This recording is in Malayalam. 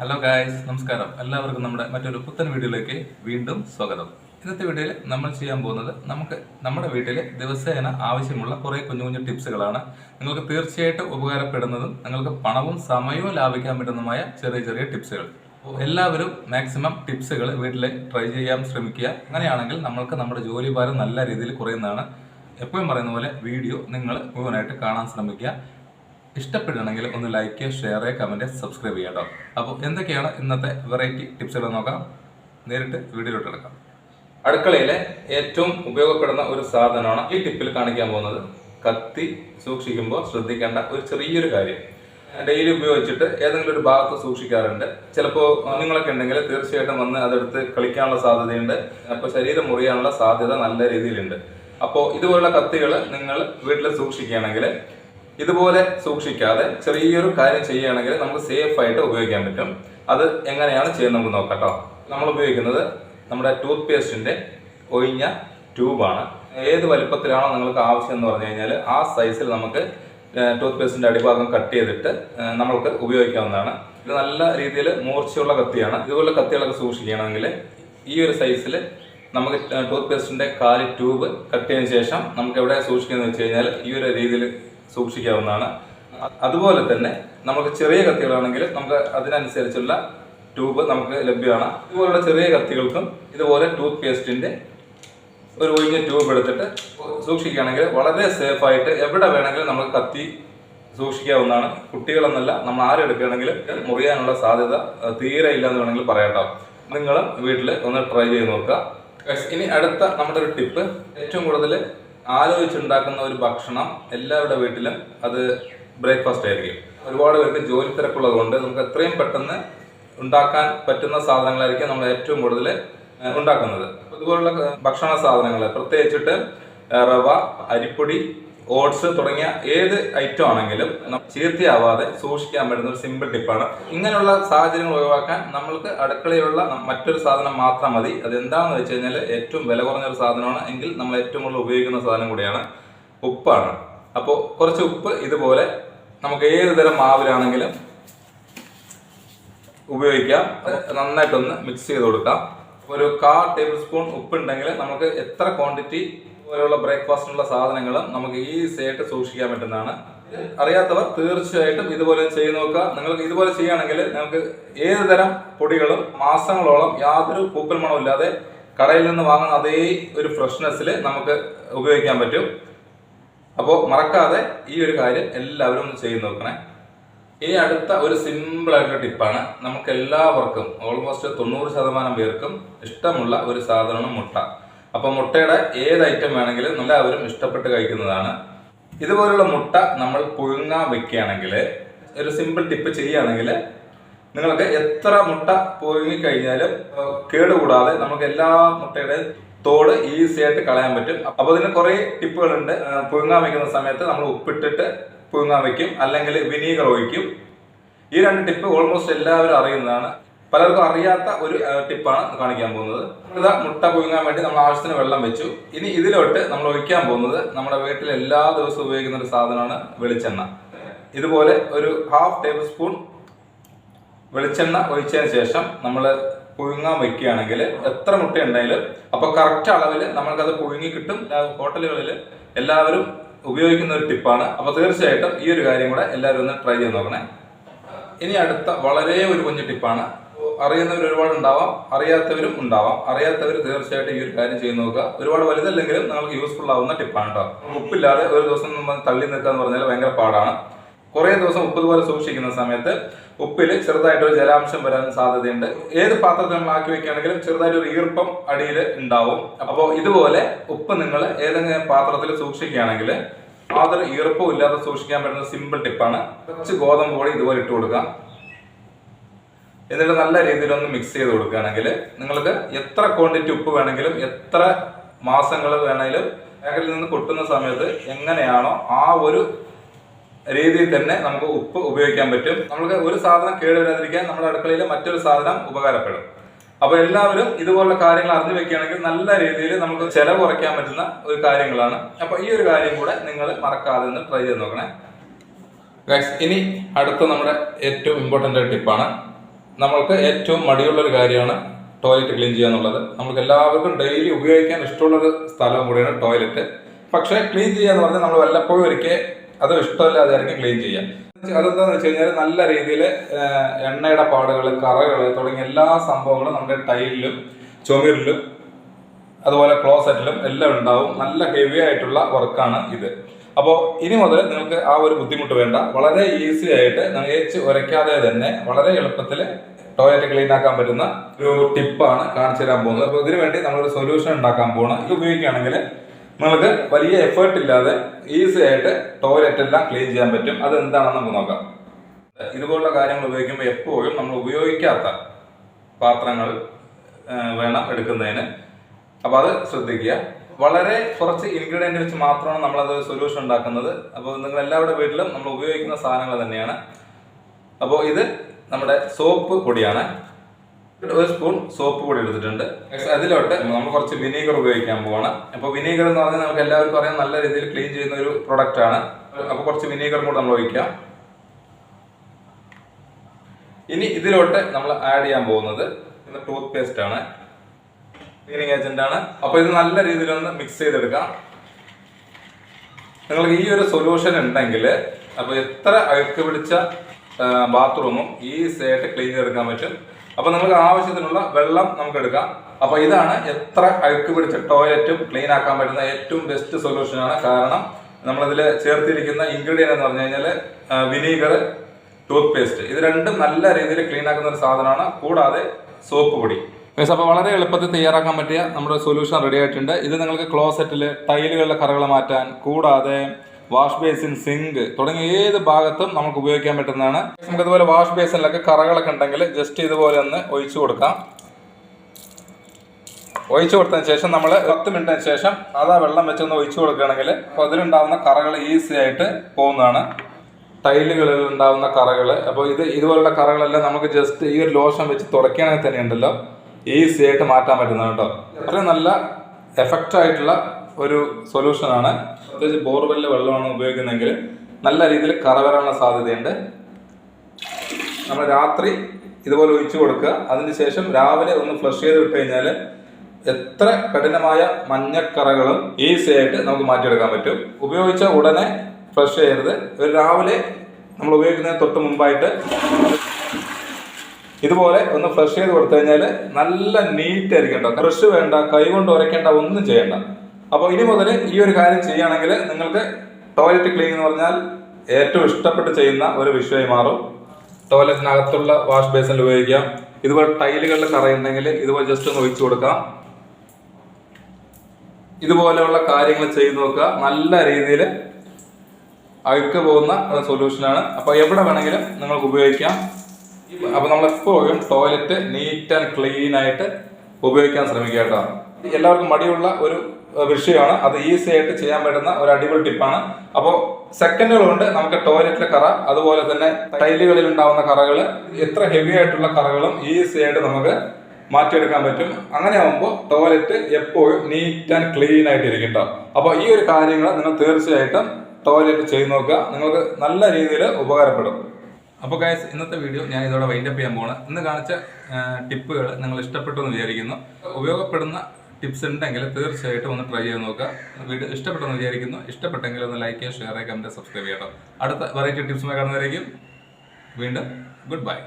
ഹലോ ഗായ്സ് നമസ്കാരം. എല്ലാവർക്കും നമ്മുടെ മറ്റൊരു പുത്തൻ വീഡിയോയിലേക്ക് വീണ്ടും സ്വാഗതം. ഇന്നത്തെ വീഡിയോയിൽ നമ്മൾ ചെയ്യാൻ പോകുന്നത് നമുക്ക് നമ്മുടെ വീട്ടിൽ ദിവസേന ആവശ്യമുള്ള കുറേ കുഞ്ഞു കുഞ്ഞു ടിപ്സുകളാണ്. നിങ്ങൾക്ക് തീർച്ചയായിട്ടും ഉപകാരപ്പെടുന്നതും നിങ്ങൾക്ക് പണവും സമയവും ലാഭിക്കാൻ പറ്റുന്നതുമായ ചെറിയ ചെറിയ ടിപ്സുകൾ. എല്ലാവരും മാക്സിമം ടിപ്സുകൾ വീട്ടിൽ ട്രൈ ചെയ്യാൻ ശ്രമിക്കുക. അങ്ങനെയാണെങ്കിൽ നമ്മൾക്ക് നമ്മുടെ ജോലി ഭാരം നല്ല രീതിയിൽ കുറയുന്നതാണ്. എപ്പോഴും പറയുന്ന പോലെ വീഡിയോ നിങ്ങൾ മുഴുവനായിട്ട് കാണാൻ ശ്രമിക്കുക. ഇഷ്ടപ്പെടുകയാണെങ്കിൽ ഒന്ന് ലൈക്ക് ഷെയർ കമന്റ് സബ്സ്ക്രൈബ് ചെയ്യുക കേട്ടോ അപ്പോൾ എന്തൊക്കെയാണ് ഇന്നത്തെ വെറൈറ്റി ടിപ്സുകൾ നോക്കാം. നേരിട്ട് വീഡിയോയിലോട്ട് എടുക്കാം അടുക്കളയിലെ ഏറ്റവും ഉപയോഗപ്പെടുന്ന ഒരു സാധനമാണ് ഈ ടിപ്പിൽ കാണിക്കാൻ പോകുന്നത്. കത്തി സൂക്ഷിക്കുമ്പോൾ ശ്രദ്ധിക്കേണ്ട ഒരു ചെറിയൊരു കാര്യം. ഡെയിലി ഉപയോഗിച്ചിട്ട് ഏതെങ്കിലും ഒരു ഭാഗത്ത് സൂക്ഷിക്കാറുണ്ട്. ചിലപ്പോൾ നിങ്ങളൊക്കെ ഉണ്ടെങ്കിൽ തീർച്ചയായിട്ടും വന്ന് അതെടുത്ത് കളിക്കാനുള്ള സാധ്യതയുണ്ട്. അപ്പോൾ ശരീരം മുറിയാനുള്ള സാധ്യത നല്ല രീതിയിലുണ്ട്. അപ്പോൾ ഇതുപോലുള്ള കത്തികൾ നിങ്ങൾ വീട്ടിൽ സൂക്ഷിക്കുകയാണെങ്കിൽ ഇതുപോലെ സൂക്ഷിക്കാതെ ചെറിയൊരു കാര്യം ചെയ്യുകയാണെങ്കിൽ നമുക്ക് സേഫ് ആയിട്ട് ഉപയോഗിക്കാൻ പറ്റും. അത് എങ്ങനെയാണ് ചെയ്യുന്നത് നമുക്ക് നോക്കാം നമ്മൾ ഉപയോഗിക്കുന്നത് നമ്മുടെ ടൂത്ത് പേസ്റ്റിന്റെ ഒഴിഞ്ഞ ട്യൂബാണ് ഏത് വലിപ്പത്തിലാണോ നിങ്ങൾക്ക് ആവശ്യം എന്ന് പറഞ്ഞു കഴിഞ്ഞാൽ ആ സൈസിൽ നമുക്ക് ടൂത്ത് പേസ്റ്റിന്റെ അടിഭാഗം കട്ട് ചെയ്തിട്ട് നമ്മൾക്ക് ഉപയോഗിക്കാവുന്നതാണ്. ഇത് നല്ല രീതിയിൽ മൂർച്ചയുള്ള കത്തിയാണ്. ഇതുപോലെ കത്തികളൊക്കെ സൂക്ഷിക്കുകയാണെങ്കിൽ ഈ ഒരു സൈസിൽ നമുക്ക് ടൂത്ത് പേസ്റ്റിന്റെ കാലി ട്യൂബ് കട്ട് ചെയ്തതിനു ശേഷം നമുക്ക് എവിടെ സൂക്ഷിക്കുന്നത് വെച്ച് കഴിഞ്ഞാൽ ഈ ഒരു രീതിയിൽ സൂക്ഷിക്കാവുന്നതാണ്. അതുപോലെ തന്നെ നമുക്ക് ചെറിയ കത്തികളാണെങ്കിൽ നമുക്ക് അതിനനുസരിച്ചുള്ള ട്യൂബ് നമുക്ക് ലഭ്യമാണ്. ഇതുപോലുള്ള ചെറിയ കത്തികൾക്കും ഇതുപോലെ ടൂത്ത് പേസ്റ്റിന്റെ ഒരു ഒഴിഞ്ഞ ട്യൂബ് എടുത്തിട്ട് സൂക്ഷിക്കുകയാണെങ്കിൽ വളരെ സേഫ് ആയിട്ട് എവിടെ വേണമെങ്കിലും നമുക്ക് കത്തി സൂക്ഷിക്കാവുന്നതാണ്. കുട്ടികളെന്നല്ല നമ്മൾ ആരെടുക്കുകയാണെങ്കിൽ മുറിയാനുള്ള സാധ്യത തീരെ ഇല്ല എന്ന് വേണമെങ്കിൽ പറയാട്ടോ. നിങ്ങൾ വീട്ടിൽ ഒന്ന് ട്രൈ ചെയ്ത് നോക്കുക. ഇനി അടുത്ത നമ്മുടെ ഒരു ടിപ്പ് ഏറ്റവും കൂടുതൽ ആലോചിച്ചുണ്ടാക്കുന്ന ഒരു ഭക്ഷണം എല്ലാവരുടെ വീട്ടിലും അത് ബ്രേക്ക്ഫാസ്റ്റ് ആയിരിക്കും. ഒരുപാട് പേർക്ക് ജോലി തിരക്കുള്ളത് കൊണ്ട് നമുക്ക് എത്രയും പെട്ടെന്ന് ഉണ്ടാക്കാൻ പറ്റുന്ന സാധനങ്ങളായിരിക്കും നമ്മൾ ഏറ്റവും കൂടുതൽ ഉണ്ടാക്കുന്നത്. ഇതുപോലുള്ള ഭക്ഷണ സാധനങ്ങൾ പ്രത്യേകിച്ചിട്ട് റവ അരിപ്പൊടി ഓട്സ് തുടങ്ങിയ ഏത് ഐറ്റം ആണെങ്കിലും ചീർത്തിയാവാതെ സൂക്ഷിക്കാൻ പറ്റുന്ന ഒരു സിമ്പിൾ ടിപ്പാണ് ഇങ്ങനെയുള്ള സാഹചര്യങ്ങൾ ഒഴിവാക്കാൻ നമ്മൾക്ക് അടുക്കളയിലുള്ള മറ്റൊരു സാധനം മാത്രം മതി. അത് എന്താണെന്ന് വെച്ച് കഴിഞ്ഞാൽ ഏറ്റവും വില കുറഞ്ഞൊരു സാധനമാണ്. എങ്കിൽ നമ്മൾ ഏറ്റവും കൂടുതൽ ഉപയോഗിക്കുന്ന സാധനം കൂടിയാണ് ഉപ്പാണ്. അപ്പോൾ കുറച്ച് ഉപ്പ് ഇതുപോലെ നമുക്ക് ഏത് തരം മാവിലാണെങ്കിലും ഉപയോഗിക്കാം. നന്നായിട്ടൊന്ന് മിക്സ് ചെയ്ത് കൊടുക്കാം. ഒരു കാ ടേബിൾ സ്പൂൺ ഉപ്പുണ്ടെങ്കിൽ നമുക്ക് എത്ര ക്വാണ്ടിറ്റി പോലെയുള്ള ബ്രേക്ക്ഫാസ്റ്റിനുള്ള സാധനങ്ങളും നമുക്ക് ഈസി ആയിട്ട് സൂക്ഷിക്കാൻ പറ്റുന്നതാണ്. അറിയാത്തവർ തീർച്ചയായിട്ടും ഇതുപോലെ ചെയ്തു നോക്കുക. നിങ്ങൾക്ക് ഇതുപോലെ ചെയ്യുകയാണെങ്കിൽ നിങ്ങൾക്ക് ഏത് തരം പൊടികളും മാസങ്ങളോളം യാതൊരു പൂപ്പൽ മണവും ഇല്ലാതെ കടയിൽ നിന്ന് വാങ്ങുന്ന അതേ ഒരു ഫ്രഷ്നെസ്സിൽ നമുക്ക് ഉപയോഗിക്കാൻ പറ്റും. അപ്പോൾ മറക്കാതെ ഈ ഒരു കാര്യം എല്ലാവരും ഒന്ന് ചെയ്തു നോക്കണേ. ഇനി അടുത്ത ഒരു സിമ്പിൾ ആയിട്ടുള്ള ടിപ്പാണ്. നമുക്ക് എല്ലാവർക്കും ഓൾമോസ്റ്റ് തൊണ്ണൂറ് ശതമാനം പേർക്കും ഇഷ്ടമുള്ള ഒരു സാധനമാണ് മുട്ട. അപ്പൊ മുട്ടയുടെ ഏത് ഐറ്റം വേണമെങ്കിലും എല്ലാവരും ഇഷ്ടപ്പെട്ട് കഴിക്കുന്നതാണ്. ഇതുപോലുള്ള മുട്ട നമ്മൾ പുഴുങ്ങാൻ വെക്കുകയാണെങ്കിൽ ഒരു സിമ്പിൾ ടിപ്പ് ചെയ്യുകയാണെങ്കിൽ നിങ്ങൾക്ക് എത്ര മുട്ട പുഴുങ്ങി കഴിഞ്ഞാലും കേടുകൂടാതെ നമുക്ക് എല്ലാ മുട്ടയുടെ തോട് ഈസി ആയിട്ട് കളയാൻ പറ്റും. അപ്പോൾ അതിന് കുറേ ടിപ്പുകളുണ്ട്. പുഴുങ്ങാൻ വെക്കുന്ന സമയത്ത് നമ്മൾ ഉപ്പിട്ടിട്ട് പുഴുങ്ങാൻ വെക്കും. അല്ലെങ്കിൽ വിനീഗർ ഒഴിക്കും. ഈ രണ്ട് ടിപ്പ് ഓൾമോസ്റ്റ് എല്ലാവരും അറിയുന്നതാണ്. പലർക്കും അറിയാത്ത ഒരു ടിപ്പാണ് കാണിക്കാൻ പോകുന്നത്. ഇതാ മുട്ട പുഴുങ്ങാൻ വേണ്ടി നമ്മൾ ആവശ്യത്തിന് വെള്ളം വെച്ചു. ഇനി ഇതിലോട്ട് നമ്മൾ ഒഴിക്കാൻ പോകുന്നത് നമ്മുടെ വീട്ടിൽ എല്ലാ ദിവസവും ഉപയോഗിക്കുന്ന ഒരു സാധനമാണ് വെളിച്ചെണ്ണ. ഇതുപോലെ ഒരു ഹാഫ് ടേബിൾ സ്പൂൺ വെളിച്ചെണ്ണ ഒഴിച്ചതിന് ശേഷം നമ്മൾ പുഴുങ്ങാൻ വെക്കുകയാണെങ്കിൽ എത്ര മുട്ട ഉണ്ടെങ്കിലും അപ്പൊ കറക്റ്റ് അളവിൽ നമ്മൾക്കത് പുഴുങ്ങി കിട്ടും. ഹോട്ടലുകളിൽ എല്ലാവരും ഉപയോഗിക്കുന്ന ഒരു ടിപ്പാണ്. അപ്പോൾ തീർച്ചയായിട്ടും ഈ ഒരു കാര്യം കൂടെ എല്ലാവരും ഒന്ന് ട്രൈ ചെയ്ത് നോക്കണേ. ഇനി അടുത്ത വളരെ ഒരു കുഞ്ഞു ടിപ്പാണ് അറിയുന്നവർ ഒരുപാട് ഉണ്ടാവാം അറിയാത്തവരും ഉണ്ടാവാം. അറിയാത്തവർ തീർച്ചയായിട്ടും ഈ ഒരു കാര്യം ചെയ്ത് നോക്കുക. ഒരുപാട് വലുതല്ലെങ്കിലും നിങ്ങൾക്ക് യൂസ്ഫുൾ ആവുന്ന ടിപ്പാണ് കേട്ടോ ഉപ്പില്ലാതെ ഒരു ദിവസം തള്ളി നിൽക്കുക എന്ന് പറഞ്ഞാൽ ഭയങ്കര പാടാണ്. കുറേ ദിവസം ഉപ്പ് പോലെ സൂക്ഷിക്കുന്ന സമയത്ത് ഉപ്പിൽ ചെറുതായിട്ടൊരു ജലാംശം വരാൻ സാധ്യതയുണ്ട്. ഏത് പാത്രത്തിൽ നമ്മൾ ആക്കി വെക്കുകയാണെങ്കിലും ചെറുതായിട്ട് ഒരു ഈർപ്പം അടിയിൽ ഉണ്ടാവും. അപ്പോൾ ഇതുപോലെ ഉപ്പ് നിങ്ങൾ ഏതെങ്കിലും പാത്രത്തിൽ സൂക്ഷിക്കുകയാണെങ്കിൽ യാതൊരു ഈർപ്പവും ഇല്ലാതെ സൂക്ഷിക്കാൻ പറ്റുന്ന സിമ്പിൾ ടിപ്പാണ് കുറച്ച് ഗോതമ്പ് പൊടി ഇതുപോലെ ഇട്ട് കൊടുക്കാം എന്നിട്ട് നല്ല രീതിയിൽ ഒന്ന് മിക്സ് ചെയ്ത് കൊടുക്കുകയാണെങ്കിൽ നിങ്ങൾക്ക് എത്ര ക്വാണ്ടിറ്റി ഉപ്പ് വേണമെങ്കിലും എത്ര മാസങ്ങൾ വേണമെങ്കിലും ബാഗിൽ നിന്ന് കൊട്ടുന്ന സമയത്ത് എങ്ങനെയാണോ ആ ഒരു രീതിയിൽ തന്നെ നമുക്ക് ഉപ്പ് ഉപയോഗിക്കാൻ പറ്റും. നമുക്ക് ഒരു സാധനം കേടുവരാതിരിക്കാൻ നമ്മുടെ അടുക്കളയിൽ മറ്റൊരു സാധനം ഉപകാരപ്പെടും. അപ്പോൾ എല്ലാവരും ഇതുപോലുള്ള കാര്യങ്ങൾ അറിഞ്ഞു വെക്കുകയാണെങ്കിൽ നല്ല രീതിയിൽ നമുക്ക് ചെലവ് കുറയ്ക്കാൻ പറ്റുന്ന ഒരു കാര്യങ്ങളാണ്. അപ്പോൾ ഈ ഒരു കാര്യം കൂടെ നിങ്ങൾ മറക്കാതെ ഒന്ന് ട്രൈ ചെയ്ത് നോക്കണേ. ഇനി അടുത്ത നമ്മുടെ ഏറ്റവും ഇമ്പോർട്ടന്റ് ടിപ്പാണ് നമ്മൾക്ക് ഏറ്റവും മടിയുള്ള ഒരു കാര്യമാണ് ടോയ്ലറ്റ് ക്ലീൻ ചെയ്യുക എന്നുള്ളത് നമുക്ക് എല്ലാവർക്കും ഡെയിലി ഉപയോഗിക്കാൻ ഇഷ്ടമുള്ളൊരു സ്ഥലം കൂടിയാണ് ടോയ്ലറ്റ് പക്ഷേ ക്ലീൻ ചെയ്യുക എന്ന് പറഞ്ഞാൽ നമ്മൾ വല്ലപ്പോഴും ഒരിക്കൽ അത് ഇഷ്ടമില്ലാതെ ആയിരിക്കും ക്ലീൻ ചെയ്യാം അതെന്താണെന്ന് വെച്ച് കഴിഞ്ഞാൽ നല്ല രീതിയിൽ എണ്ണയുടെ പാടുകൾ കറകൾ തുടങ്ങിയ എല്ലാ സംഭവങ്ങളും നമ്മുടെ ടൈലിലും ചുമരിലും അതുപോലെ ക്ലോസറ്റിലും എല്ലാം ഉണ്ടാവും. നല്ല ഹെവി ആയിട്ടുള്ള വർക്കാണ് ഇത്. അപ്പോൾ ഇനി മുതൽ നിങ്ങൾക്ക് ആ ഒരു ബുദ്ധിമുട്ട് വേണ്ട. വളരെ ഈസി ആയിട്ട് ഏച്ച് ഉരയ്ക്കാതെ തന്നെ വളരെ എളുപ്പത്തിൽ ടോയ്ലറ്റ് ക്ലീൻ ആക്കാൻ പറ്റുന്ന ഒരു ടിപ്പാണ് കാണിച്ചു തരാൻ പോകുന്നത്. അപ്പോൾ ഇതിനു വേണ്ടി നമ്മളൊരു സൊല്യൂഷൻ ഉണ്ടാക്കാൻ പോകണം ഇത് ഉപയോഗിക്കുകയാണെങ്കിൽ നിങ്ങൾക്ക് വലിയ എഫേർട്ട് ഇല്ലാതെ ഈസി ആയിട്ട് ടോയ്ലറ്റ് എല്ലാം ക്ലീൻ ചെയ്യാൻ പറ്റും. അത് എന്താണെന്ന് നമുക്ക് നോക്കാം. ഇതുപോലുള്ള കാര്യങ്ങൾ ഉപയോഗിക്കുമ്പോൾ എപ്പോഴും നമ്മൾ ഉപയോഗിക്കാത്ത പാത്രങ്ങൾ വേണം എടുക്കുന്നതിന്. അപ്പോൾ അത് ശ്രദ്ധിക്കുക. വളരെ കുറച്ച് ഇൻഗ്രീഡിയന്റ് വെച്ച് മാത്രമാണ് നമ്മളത് സൊല്യൂഷൻ ഉണ്ടാക്കുന്നത്. അപ്പോൾ നിങ്ങൾ എല്ലാവരുടെ വീട്ടിലും നമ്മൾ ഉപയോഗിക്കുന്ന സാധനങ്ങൾ തന്നെയാണ്. അപ്പോൾ ഇത് നമ്മുടെ സോപ്പ് പൊടിയാണ്. ഒരു സ്പൂൺ സോപ്പ് പൊടി എടുത്തിട്ടുണ്ട്. അതിലോട്ട് നമ്മൾ കുറച്ച് വിനീഗർ ഉപയോഗിക്കാൻ പോവാണ്. അപ്പോൾ വിനീഗർ എന്ന് പറഞ്ഞാൽ നമുക്ക് എല്ലാവർക്കും അറിയാം നല്ല രീതിയിൽ ക്ലീൻ ചെയ്യുന്ന ഒരു പ്രൊഡക്റ്റ് ആണ്. അപ്പോൾ കുറച്ച് വിനീഗർ കൂടെ നമ്മൾ ഒഴിക്കാം. ഇനി ഇതിലോട്ട് നമ്മൾ ആഡ് ചെയ്യാൻ പോകുന്നത് ടൂത്ത് പേസ്റ്റ് ആണ്. ക്ലീനിങ് ഏജന്റ് ആണ്. അപ്പോൾ ഇത് നല്ല രീതിയിലൊന്ന് മിക്സ് ചെയ്തെടുക്കാം. നിങ്ങൾക്ക് ഈ ഒരു സൊല്യൂഷൻ ഉണ്ടെങ്കിൽ അപ്പോൾ എത്ര അഴുക്ക് പിടിച്ച ബാത്റൂമും ഈസി ആയിട്ട് ക്ലീൻ ചെയ്തെടുക്കാൻ പറ്റും. അപ്പോൾ നമുക്ക് ആവശ്യത്തിനുള്ള വെള്ളം നമുക്ക് എടുക്കാം. അപ്പോൾ ഇതാണ് എത്ര അഴുക്ക് പിടിച്ച ടോയ്ലറ്റും ക്ലീൻ ആക്കാൻ പറ്റുന്ന ഏറ്റവും ബെസ്റ്റ് സൊല്യൂഷനാണ് കാരണം നമ്മളിതിൽ ചേർത്തിരിക്കുന്ന ഇൻഗ്രീഡിയന്റ് എന്ന് പറഞ്ഞു കഴിഞ്ഞാൽ വിനീഗർ ടൂത്ത് പേസ്റ്റ് ഇത് രണ്ടും നല്ല രീതിയിൽ ക്ലീൻ ആക്കുന്ന ഒരു സാധനമാണ്. കൂടാതെ സോപ്പ് പൊടി. പക്ഷേ അപ്പോൾ വളരെ എളുപ്പത്തിൽ തയ്യാറാക്കാൻ പറ്റിയ നമ്മുടെ സൊല്യൂഷൻ റെഡി ആയിട്ടുണ്ട്. ഇത് നിങ്ങൾക്ക് ക്ലോസറ്റിൽ ടൈലുകളിലെ കറകൾ മാറ്റാൻ കൂടാതെ വാഷ് ബേസിൻ സിങ്ക് തുടങ്ങിയ ഏത് ഭാഗത്തും നമുക്ക് ഉപയോഗിക്കാൻ പറ്റുന്നതാണ്. നമുക്ക് ഇതുപോലെ വാഷ് ബേസിനിലൊക്കെ കറകളൊക്കെ ഉണ്ടെങ്കിൽ ജസ്റ്റ് ഇതുപോലെ ഒന്ന് ഒഴിച്ചു കൊടുക്കാം. ഒഴിച്ചു കൊടുത്തതിന് ശേഷം നമ്മൾ പത്ത് മിനിറ്റിന് ശേഷം അതാ വെള്ളം വെച്ചൊന്ന് ഒഴിച്ചു കൊടുക്കുകയാണെങ്കിൽ അപ്പോൾ അതിലുണ്ടാവുന്ന കറകൾ ഈസി ആയിട്ട് പോകുന്നതാണ്. ടൈലുകളിൽ ഉണ്ടാകുന്ന കറകൾ അപ്പോൾ ഇത് ഇതുപോലുള്ള കറകളെല്ലാം നമുക്ക് ജസ്റ്റ് ഈ ഒരു ലോഷൻ വെച്ച് തുടയ്ക്കുകയാണെങ്കിൽ തന്നെ ഉണ്ടല്ലോ. ഈസി ആയിട്ട് മാറ്റാൻ പറ്റുന്നതാണ് കേട്ടോ. അത്രയും നല്ല എഫക്റ്റ് ആയിട്ടുള്ള ഒരു സൊല്യൂഷനാണ് പ്രത്യേകിച്ച് ബോർവെല്ലിലെ വെള്ളമാണ് ഉപയോഗിക്കുന്നതെങ്കിൽ നല്ല രീതിയിൽ കറ വരാനുള്ള സാധ്യതയുണ്ട്. നമ്മൾ രാത്രി ഇതുപോലെ ഒഴിച്ചു കൊടുക്കുക. അതിനുശേഷം രാവിലെ ഒന്ന് ഫ്ലഷ് ചെയ്ത് വിട്ട് കഴിഞ്ഞാൽ എത്ര കഠിനമായ മഞ്ഞക്കറകളും ഈസി ആയിട്ട് നമുക്ക് മാറ്റിയെടുക്കാൻ പറ്റും. ഉപയോഗിച്ച ഉടനെ ഫ്ലഷ് ചെയ്യരുത്. ഒരു രാവിലെ നമ്മൾ ഉപയോഗിക്കുന്നതിന് തൊട്ട് മുമ്പായിട്ട് ഇതുപോലെ ഒന്ന് ഫ്ലഷ് ചെയ്ത് കൊടുത്തു കഴിഞ്ഞാൽ നല്ല നീറ്റ് ആയിരിക്കും കേട്ടോ. വേണ്ട കൈ കൊണ്ട് ഉരയ്ക്കേണ്ട ഒന്നും ചെയ്യണ്ട. അപ്പോൾ ഇനി മുതൽ ഈ ഒരു കാര്യം ചെയ്യുകയാണെങ്കിൽ നിങ്ങൾക്ക് ടോയ്ലറ്റ് ക്ലീൻ എന്ന് പറഞ്ഞാൽ ഏറ്റവും ഇഷ്ടപ്പെട്ട് ചെയ്യുന്ന ഒരു വിഷയമായി മാറും. ടോയ്ലറ്റിനകത്തുള്ള വാഷ് ബേസിനിൽ ഉപയോഗിക്കാം ഇതുപോലെ ടൈലുകളിൽ കറയുണ്ടെങ്കിൽ ഇതുപോലെ ജസ്റ്റ് ഒന്ന് ഒഴിച്ചു കൊടുക്കാം. ഇതുപോലെയുള്ള കാര്യങ്ങൾ ചെയ്തു നോക്കുക. നല്ല രീതിയിൽ അഴുക്ക് പോകുന്ന ഒരു സൊല്യൂഷനാണ് അപ്പോൾ എവിടെ വേണമെങ്കിലും നിങ്ങൾക്ക് ഉപയോഗിക്കാം. അപ്പോൾ നമ്മൾ എപ്പോഴും ടോയ്ലറ്റ് നീറ്റ് ആൻഡ് ക്ലീൻ ആയിട്ട് ഉപയോഗിക്കാൻ ശ്രമിക്കുക കേട്ടോ. എല്ലാവർക്കും മടിയുള്ള ഒരു വിഷയമാണ് അത് ഈസി ആയിട്ട് ചെയ്യാൻ പറ്റുന്ന ഒരു അടിപൊളി ടിപ്പാണ് അപ്പോൾ സെക്കൻഡുകൾ കൊണ്ട് നമുക്ക് ടോയ്ലറ്റിലെ കറ അതുപോലെ തന്നെ ടൈലുകളിൽ ഉണ്ടാവുന്ന കറകൾ എത്ര ഹെവി ആയിട്ടുള്ള കറകളും ഈസി ആയിട്ട് നമുക്ക് മാറ്റിയെടുക്കാൻ പറ്റും. അങ്ങനെ ആകുമ്പോൾ ടോയ്ലറ്റ് എപ്പോഴും നീറ്റ് ആൻഡ് ക്ലീൻ ആയിട്ട് ഇരിക്കും അപ്പോൾ ഈ ഒരു കാര്യങ്ങൾ നിങ്ങൾ തീർച്ചയായിട്ടും ടോയ്ലറ്റ് ചെയ്ത് നോക്കുക. നിങ്ങൾക്ക് നല്ല രീതിയിൽ ഉപകാരപ്പെടും. അപ്പോൾ ഗൈസ് ഇന്നത്തെ വീഡിയോ ഞാൻ ഇതോടെ വൈൻഡപ്പ് ചെയ്യാൻ പോകണം ഇന്ന് കാണിച്ച ടിപ്പുകൾ നിങ്ങൾ ഇഷ്ടപ്പെട്ടു എന്ന് വിചാരിക്കുന്നു. ഉപയോഗപ്പെടുന്ന ടിപ്സ് ഉണ്ടെങ്കിൽ തീർച്ചയായിട്ടും ഒന്ന് ട്രൈ ചെയ്ത് നോക്കുക. വീഡിയോ ഇഷ്ടപ്പെട്ടെന്ന് വിചാരിക്കുന്നു. ഇഷ്ടപ്പെട്ടെങ്കിൽ ഒന്ന് ലൈക്ക് ചെയ്യുക ഷെയർ ചെയ്യുക കമന്റ് സബ്സ്ക്രൈബ് ചെയ്യണം അടുത്ത വെറൈറ്റി ടിപ്സുമായി കാണുന്നവരേക്കും വീണ്ടും ഗുഡ് ബൈ